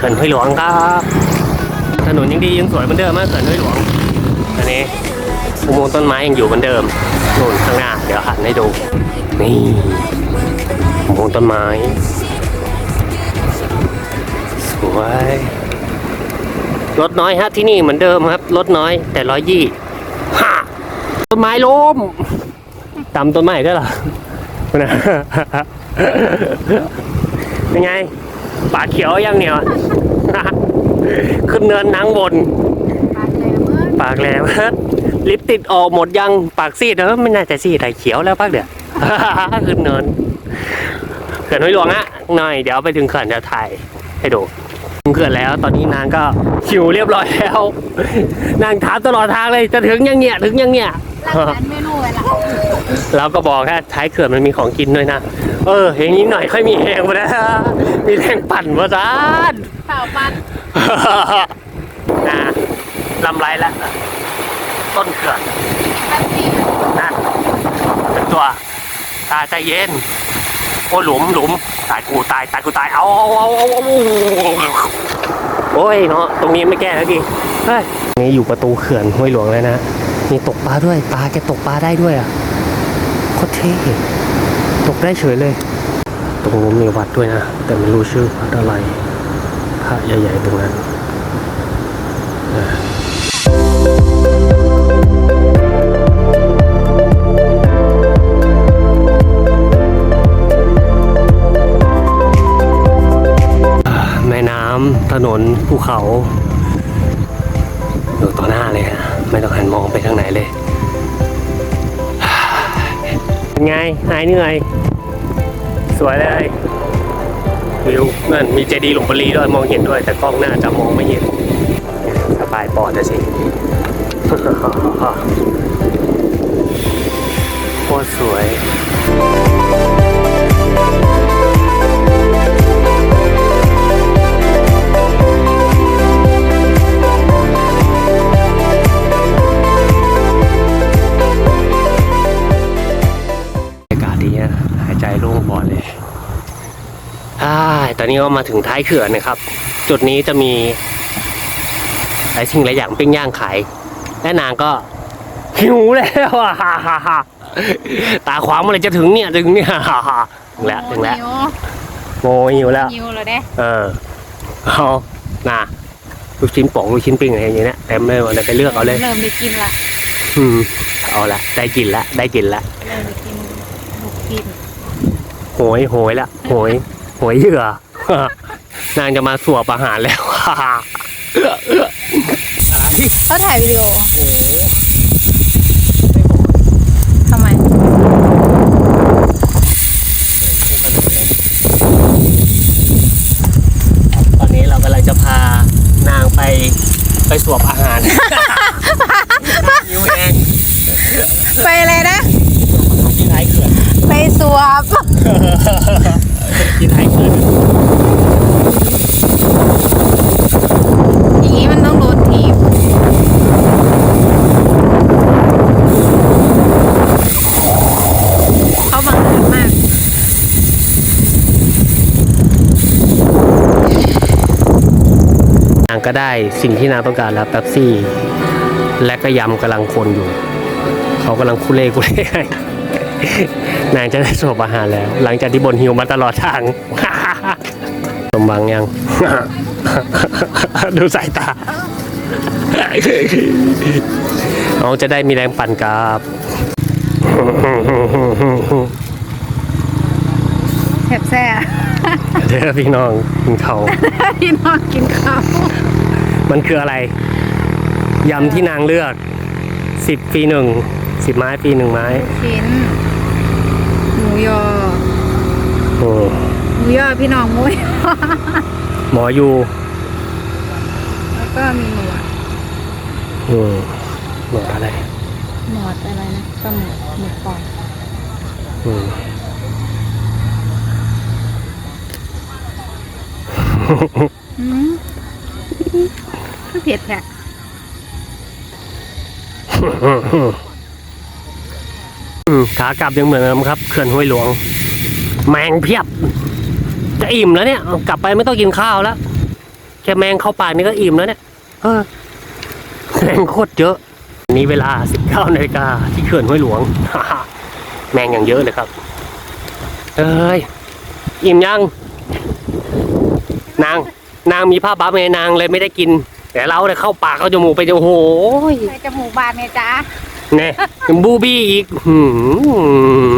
เขื่อนห้วยหลวงครับ ถนนยังดียังสวยเหมือนเดิมมากเขื่อนห้วยหลวงอันนี้อุโมงค์ต้นไม้ยังอยู่เหมือนเดิมนู่นข้างหน้า เดี๋ยวหันให้ดู นี่อุโมงค์ต้นไม้ สวยรถน้อยฮะที่นี่เหมือนเดิมครับรถน้อยแต่ร้อยยี่ฮ่าต้นไม้ล้มตำต้นไม้ได้หรอนะเป็นไงป่าเขียวยังเนี่ย ขึ้นเนินนางบน ปากแหลมลิปติดออกหมดยังปากซีดเนอะไม่น่าจะซีดแต่เขียวแล้วพักเดี๋ยวขึ้นเนินเขื่อนห้วยหลวงอะหน่อยเดี๋ยวไปถึงเขื่อนจะถ่ายให้ดู ถึงเขื่อนแล้ว ตอนนี้นางก็หิวเรียบร้อยแล้ว นางถามตลอดทางเลยจะถึงยังเนี่ยถึงยังเนี่ยร้านเมนูไว้ละเราก็บอกแค่ท้ายเขื่อนมันมีของกินด้วยนะ เอออย่างนี้หน่อยค่อยมีแรงมานะมีแรงปั่นมาซานเปล่าปันนะลำไรแล้วต้นเขื่อนแป๊บซี่นะเป็นตัวตาใจเย็น โอ้หลุมหลุมตายกูตายตายกูตายเอาเอาเอาเอาเอาโอ้ยเนาะตรงนี้ไม่แก้แล้วกี่เฮ้ยนี่อยู่ประตูเขื่อนห้วยหลวงเลยนะมีตกปลาด้วยปลาแกตกปลาได้ด้วยอะโคตรเท่ตกได้เฉยเลย ตรงนู้นมีวัดด้วยนะแต่ไม่รู้ชื่อวัดอะไรพระใหญ่ๆตรงนั้นำถนนภูเขาอยู่ต่อหน้าเลยฮะไม่ต้องหันมองไปทางไหนเลยเป็นไงหายเหนื่อย สวยเลยวิวนั่นมีเจดีย์หลวงปรีด้วยมองเห็นด้วย แต่กล้องหน้าจะมองไม่เห็นสบายปอดอะสิโคตรสวย ตอนนี้ก็มาถึงท้ายเขื่อนนะครับ จุดนี้จะมีหลายสิ่งหลายอย่างปิ้งย่างขาย และนางก็หิวแล้วอะตาขวางเมื่อไหรจะถึงเนี่ยถึงเนี่ยถึงแล้วถึงแล้วหิวโมหิวแล้วหิวเลยเด้เออเอาน่ะลูกชิ้นโป่งลูกชิ้นปิ้งอะไรอย่างเงี้ยเนี่ยเต็มเลยวันนี้ไปเลือกเอาเลยเริ่มได้กินละอืมเอาละได้กินละได้กินละเริ่มได้กินลูกกินโหยโหยละโหยโหยเหยื่อ นางจะมาสวบอาหารแล้วอะไรเขาถ่ายวิดีโอโอ้โหทำไม ตอนนี้เรากำลังจะพานางไปไปสวบอาหารนิ้วแห้งไปเลยนะที่ท้ายเขื่อนไปสวบ ที่ท้ายเขื่อน อย่างนี้มันต้องโดนถีบเขาบังคับมาก นาง ก็ได้สิ่งที่นางต้องการแล้วแป๊บซี่ และก็ยำกำลังคนอยู่ เขากำลังคุเล่คุเล่ให้นางจะได้สวบอาหารแล้ว หลังจากที่บนหิวมาตลอดทางสมหวังยัง ดูสายตาน้องจะได้มีแรงปั่นกราบแถบแซ่เด้อพี่น้องกินเขาวพี่น้องกินข้าว มันคืออะไร ยำที่นางเลือกสิบปีหนึ่งสิบไม้ปีหนึ่งไม้ชิ้นหมูยอโอ้หมูยอพี่น้องหมูยอหมออยู่แล้วก็มีหนวดอืมหมออะไรหนวดอะไรนะก็หมึกหมึกปล่อยอืมอืม คือเผ็ดแท้ขากลับยังเหมือนเดิมครับเขื่อนห้วยหลวง แมงเพียบ จะอิ่มแล้วเนี่ย กลับไปไม่ต้องกินข้าวแล้วแค่แมงเข้าปากนี่ก็อิ่มแล้วเนี่ยเออแมงโคตรเยอะนี่เวลา 19นาฬิกาที่เขื่อนห้วยหลวง แมงอย่างเยอะเลยครับ เอ้ย อิ่มยัง นาง นางมีผ้าบัฟไงนางเลยไม่ได้กิน แต่เราเนี่ยเข้าปากเข้าจมูกไปโอ้โหเคยจมูกบานเนี่ยจ้าเนี่ยบูบี้อีกหืม